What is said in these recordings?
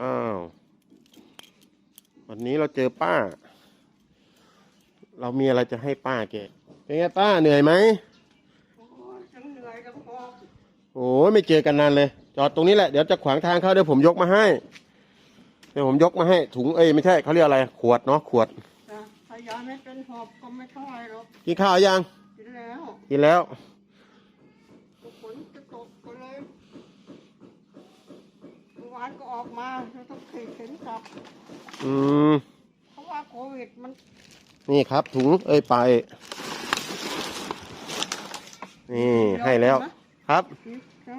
อ้าว วันนี้เราเจอป้า เรามีอะไรจะให้ป้าแกเป็นไงป้าเหนื่อยไหมโอ้ยฉันเหนื่อยแล้วพอโอ้ยไม่เจอกันนานเลย จอดตรงนี้แหละเดี๋ยวจะขวางทางเขาเดี๋ยวผมยกมาให้ เดี๋ยวผมยกมาให้ ถุงเอ้ยไม่ใช่เขาเรียกอะไร ขวดเนาะขวดจ้ะถ้ายาไม่เป็นหอบก็ไม่เท่าไหรหรอกกินข้าวยังกินแล้วกินแล้ว ก็ฝนจะตกก็เลยเมื่อ วานก็ออกมาแล้วต้องขี่เข็นกลับ อืม เพราะว่าโควิดมันนี่ครับ ถุงเอ้ยไป นี่ให้แล้วครับ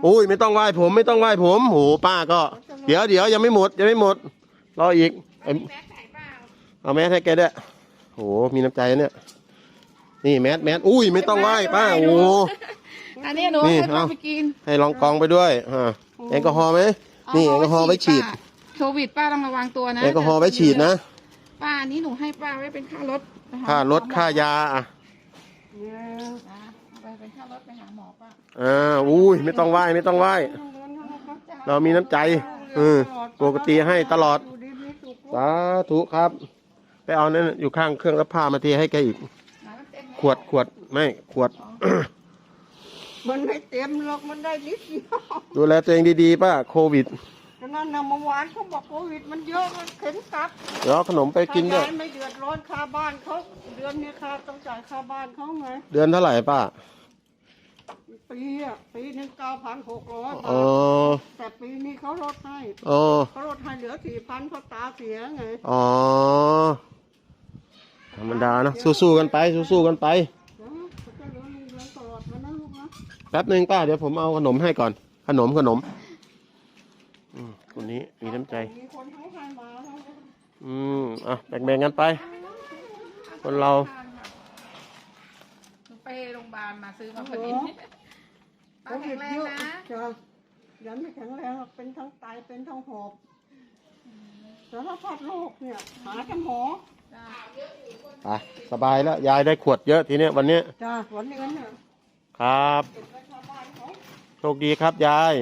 อุ้ยไม่ต้องไหว้ผมไม่ต้องไหว้ผมโหป้าก็ เดี๋ยวเดี๋ยวยังไม่หมดยังไม่หมด รออีก เอ็มแม็กไหนเปล่าเอาแมสให้แกด้วยโหมีน้ำใจนะเนี่ย นี่แมสแมสอุ้ยไม่ต้องไหว้ป้าโอ้โห อันนี้หนูนี่ให้พ่อเอา ไปกิน ให้ลองกองไปด้วยฮะแอลกอฮอล์ไหม นี่แอลกอฮอล์ไว้ฉีดป้าโควิดป้าต้องระวังตัวนะแอลกอฮอล์ไว้ฉีดนะป้าอันนี้หนูให้ป้าไว้เป็นค่ารถไปหค่ารถหมอค่ายาอะเนี่ยอะเอาไปเป็นค่ารถไปหาหมอป้าอ่าอุ้ยไม่ต้องไหว้ไม่ต้องไหว้ เรามีน้ำใจเออปกติให้ตลอดยู่ดีมีสุขสาธุครับ ไปเอานั่นอยู่ข้างเครื่องรับผ้ามาเทให้แกอีกน้ำเต็มขวดขวดไม่ขวด มันไม่เต็มหรอกมันได้นิดเดียวดูแลตัวเองดีๆป้าโควิดฉะนั้นนะเมื่อวานเขาบอกโควิดมันเยอะมันเข็นกลับเดี๋ยวเอาขนมไปกินด้วยถ้ายายไม่เดือดร้อนค่าบ้านเขาเดือนนี้ค่าต้องจ่ายค่าบ้านเขาไงเดือนเท่าไหร่ป้าปีอะปีหนึ่งเก้าพันหกร้อยบาอ๋อทแต่ปีนี้เขาลดให้อ๋อเขาลดให้เหลือสี่พันเพราะตาเสียไงอ๋อธรรมดานะสู้ๆกันไปสู้ๆกันไป แป๊บหนึ่งป้าเดี๋ยวผมเอาขนมให้ก่อน ขนมขนมอืมคนนี้มีน้ำใจ มีคนเขาให้มาแล้ว อืมอะแบ่งๆกันไป คนเรา หนูไปโรงพยาบาลมาซื้อมาพอดีป้าแข็งแรงนะ จ้ะยันไม่แข็งแรงหรอกเป็นทั้งไตเป็นทั้งหอบสารพัดโรคเนี่ยหากันหมอจ้ะไปสบายแล้ว ยายได้ขวดเยอะทีเนี้ยวันเนี้ย จ้ะวันนี้เนี่ย ครับ โชคดีครับยาย